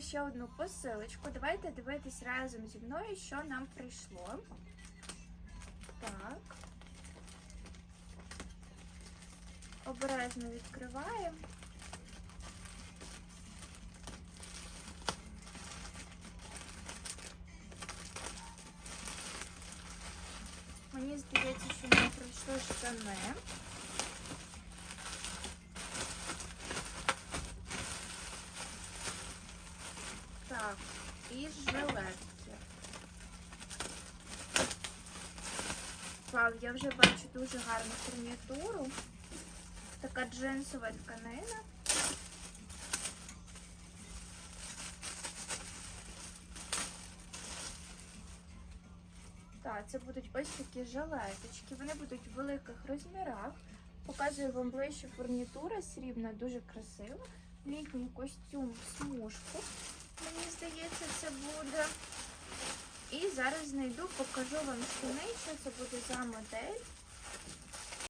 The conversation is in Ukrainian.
ще одну посилочку. Давайте дивитись разом зі мною, що нам прийшло. Так. Обережно відкриваємо. Мені здається, що нам прийшло штани. Так, і жилетки. Вау, я вже бачу дуже гарну фурнітуру. Така джинсова тканина. Так, це будуть ось такі жилеточки. Вони будуть в великих розмірах. Показую вам ближче фурнітура срібна, дуже красива. Літній костюм смужку. Здається, це буде. І зараз знайду, покажу вам ціни, що це буде за модель.